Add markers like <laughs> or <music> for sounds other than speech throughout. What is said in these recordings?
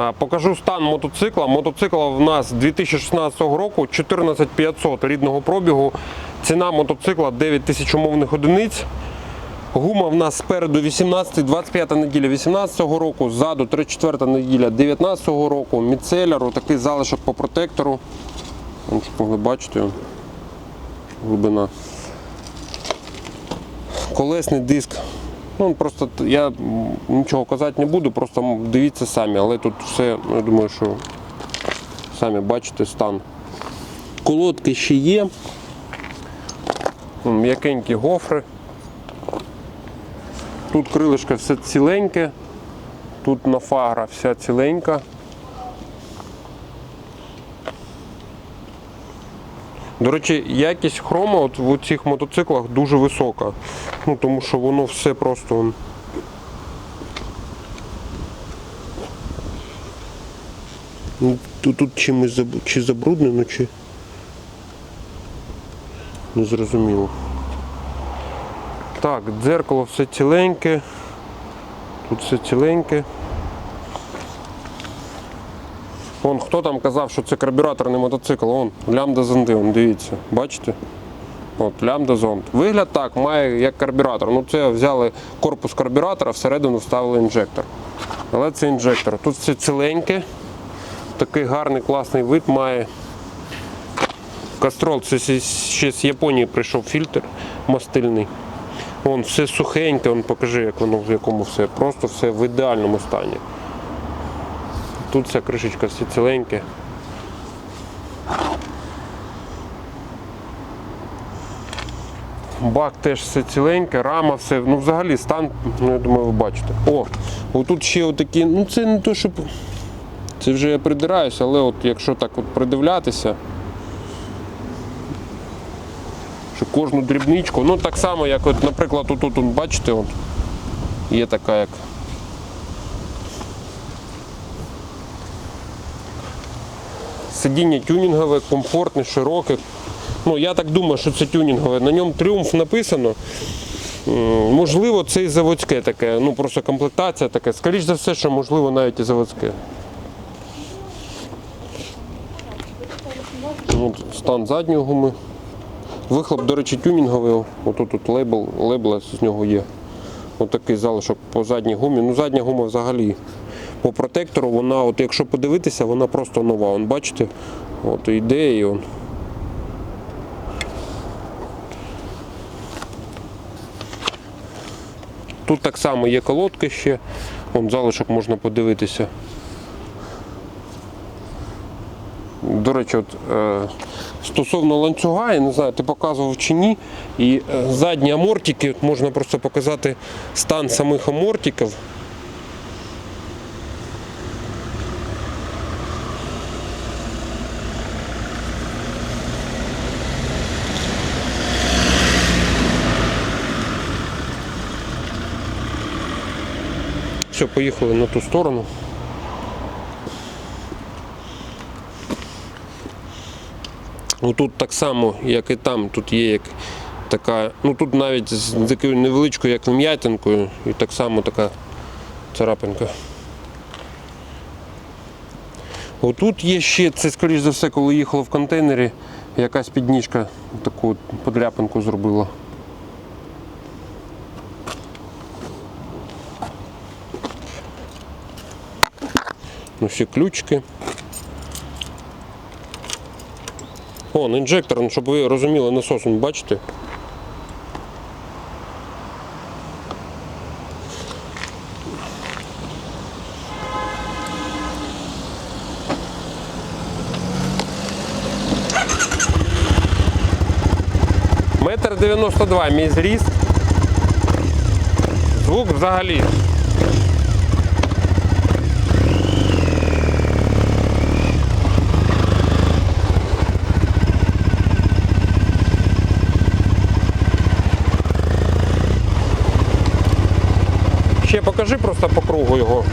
А, Покажу стан мотоцикла. Мотоцикл в нас 2016 року 14500 рідного пробігу. Ціна мотоцикла 9 тисяч умовних одиниць. Гума в нас спереду 18, 25 неділя 18 року, ззаду 34 неділя 19 року, міцеляру, такий залишок по протектору. Щоб могли бачити глибина. Колесний диск. Ну, просто я нічого казати не буду, просто дивіться самі, але тут все, я думаю, що самі бачите стан. Колодки ще є. М'якенькі гофри. Тут крилишко все ціленьке, тут нафагра вся ціленька. До речі, якість хрома от в цих мотоциклах дуже висока. Ну, тому що воно все просто. Ну, Тут, тут чимось заб- чи забруднено, чи не зрозуміло. Так, дзеркало все ціленьке. Тут все ціленьке. Вон хто там казав, що це карбюраторний мотоцикл, вон лямда зонди, вон, дивіться, бачите? От, лямда зонд. Вигляд так, має як карбюратор. Ну це взяли корпус карбюратора, всередину вставили інжектор. Але це інжектор. Тут все ціленьке. Такий гарний класний вид має. Кастрол, це ще- ще з Японії прийшов фільтр мастильний. Вон все сухеньке, вон покажи, як воно в якому все. Просто все в ідеальному стані. Тут вся кришечка все ціленьке. Бак теж все ціленьке, рама, все. Ну взагалі стан, ну я думаю, ви бачите. О, отут ще отакі, ну це не то, щоб. Це вже я придираюся, але от якщо так от придивлятися, що кожну дрібничку, ну так само, як от, наприклад, отут, от, бачите, от, є така як. Сидіння тюнінгове, комфортне, широке. Ну, я так думаю, що це тюнінгове. На ньому тріумф написано. Можливо, це і заводське таке, ну просто комплектація така. Скоріше за все, що можливо навіть і заводське. От стан задньої гуми. Вихлоп, до речі, тюнінговий. Отут тут лейбл, лейбл з нього є. Отакий залишок по задній гумі. Ну, задня гума взагалі. По протектору вона, от якщо подивитися, вона просто нова. Вон, бачите? От іде і он. Тут так само є колодки ще. Вон залишок можна подивитися. До речі, от, е, стосовно ланцюга, я не знаю, ти показував чи ні. І е, задні амортики, от можна просто показати стан самих амортиків. Все, поїхали на ту сторону. Ну тут так само, як і там, тут є як така, ну тут навіть з такою невеличкою, як вм'ятинкою, і так само така царапинка. Отут є ще, це скоріш за все, коли їхало в контейнері, якась підніжка таку подряпинку зробила. Ну, всі ключики. О, інжектор, ну, щоб ви розуміли насос, он, бачите? Метр дев'яносто два мій зріст. Звук взагалі. Покажи просто по кругу його.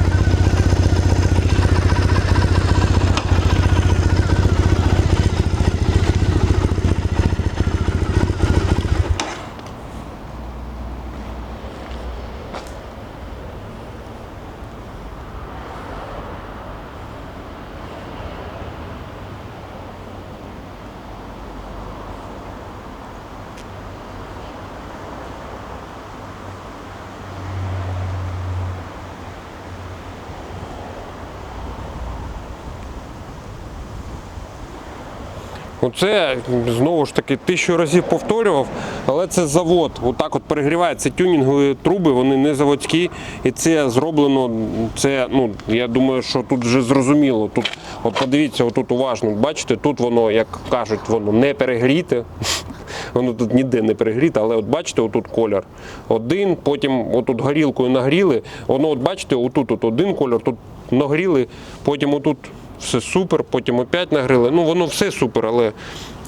Оце знову ж таки тисячу разів повторював, але це завод. Отак от перегрівається тюнінгові труби, вони не заводські. І це зроблено. Це, ну, я думаю, що тут вже зрозуміло. Тут, от подивіться, отут уважно. Бачите, тут воно, як кажуть, воно не перегріте. <laughs> Воно тут ніде не перегріте, але от бачите, отут колір один, потім отут горілкою нагріли. Воно, от бачите, отут от один колір, тут нагріли, потім отут все супер, потім опять нагріли. Ну воно все супер, але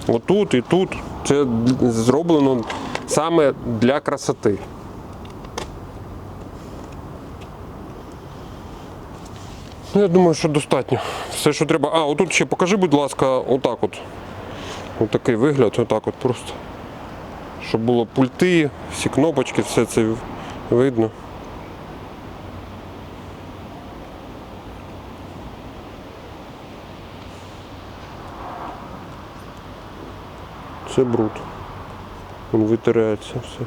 отут і тут це зроблено саме для красоти. Ну, я думаю, що достатньо. Все, що треба. А, отут ще покажи, будь ласка, отак от. Отакий вигляд, отак от просто. Щоб було пульти, всі кнопочки, все це видно. Це бруд. Він витирається все.